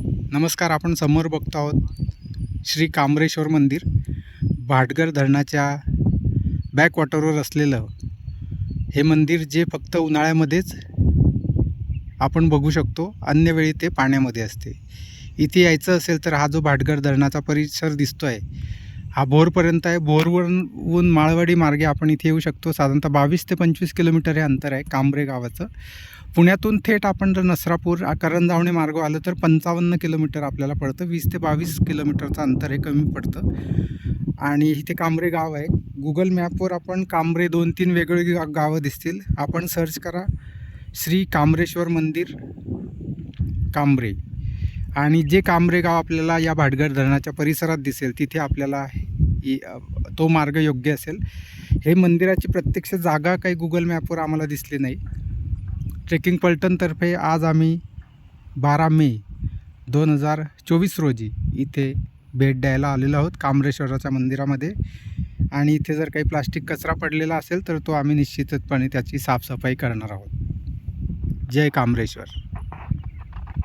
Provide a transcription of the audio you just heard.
नमस्कार आपण समोर बघतो आहोत श्री कामरेश्वर मंदिर. भाटगर धरणाच्या बॅकवॉटरवर असलेलं हे मंदिर जे फक्त उन्हाळ्यामध्येच आपण बघू शकतो अन्य वेळी ते पाण्यामध्ये असते. इथे यायचं असेल तर हा जो भाटगर धरणाचा परिसर दिसतो आहे हा भोरपर्यंत आहे. बोरवरून माळवाडी मार्गे आपण इथे येऊ शकतो. साधारणतः बावीस ते पंचवीस किलोमीटर हे अंतर आहे कांबरे गावाचं. पुण्यातून थेट आपण जर नसरापूर करंजावणे मार्ग आलं तर पंचावन्न किलोमीटर आपल्याला पडतं. वीस ते बावीस किलोमीटरचं अंतर हे कमी पडतं. आणि इथे कांबरे गाव आहे. गुगल मॅपवर आपण कांबरे दोन तीन वेगवेगळी गा- गावं दिसतील. आपण सर्च करा. श्री कांबरेश्वर मंदिर कांबरे. आणि जे कांबरे गाव आपल्याला या भाटघर धरणाच्या परिसरात दिसेल तिथे आपल्याला तो मार्ग योग्य असेल. हे मंदिराची प्रत्यक्ष जागा काही गुगल मॅपवर आम्हाला दिसली नाही. ट्रेकिंग पलटणतर्फे आज आम्ही बारा मे दोन हजार चोवीस रोजी इथे भेट द्यायला आलेलो आहोत कामरेश्वराच्या मंदिरामध्ये. आणि इथे जर काही प्लास्टिक कचरा पडलेला असेल तर तो आम्ही निश्चितपणे त्याची साफसफाई करणार आहोत. जय कामरेश्वर